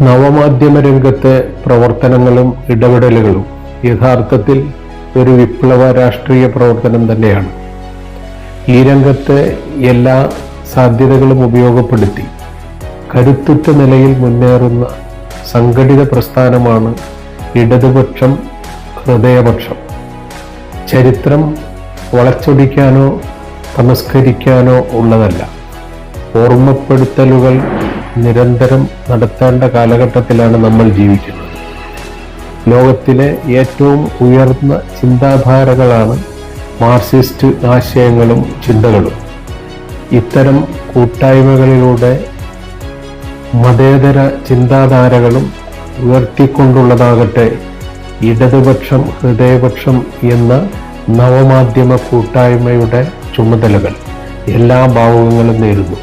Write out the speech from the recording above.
നവമാധ്യമ രംഗത്തെ പ്രവർത്തനങ്ങളും ഇടപെടലുകളും യഥാർത്ഥത്തിൽ ഒരു വിപ്ലവ രാഷ്ട്രീയ പ്രവർത്തനം തന്നെയാണ്. ഈ രംഗത്തെ എല്ലാ സാധ്യതകളും ഉപയോഗപ്പെടുത്തി കരുത്തുറ്റ നിലയിൽ മുന്നേറുന്ന സംഘടിത പ്രസ്ഥാനമാണ് ഇടതുപക്ഷം ഹൃദയപക്ഷം. ചരിത്രം വളച്ചൊടിക്കാനോ തമസ്കരിക്കാനോ ഉള്ളതല്ല. ഓർമ്മപ്പെടുത്തലുകൾ നിരന്തരം നടത്തേണ്ട കാലഘട്ടത്തിലാണ് നമ്മൾ ജീവിക്കുന്നത്. ലോകത്തിലെ ഏറ്റവും ഉയർന്ന ചിന്താധാരകളാണ് മാർക്സിസ്റ്റ് ആശയങ്ങളും ചിന്തകളും. ഇത്തരം കൂട്ടായ്മകളിലൂടെ മതേതര ചിന്താധാരകളും ഉയർത്തിക്കൊണ്ടുള്ളതാകട്ടെ ഇടതുപക്ഷം ഹൃദയപക്ഷം എന്ന നവമാധ്യമ കൂട്ടായ്മയുടെ ചുമതലകൾ എല്ലാ ഭാവുകങ്ങളും നേരുന്നു.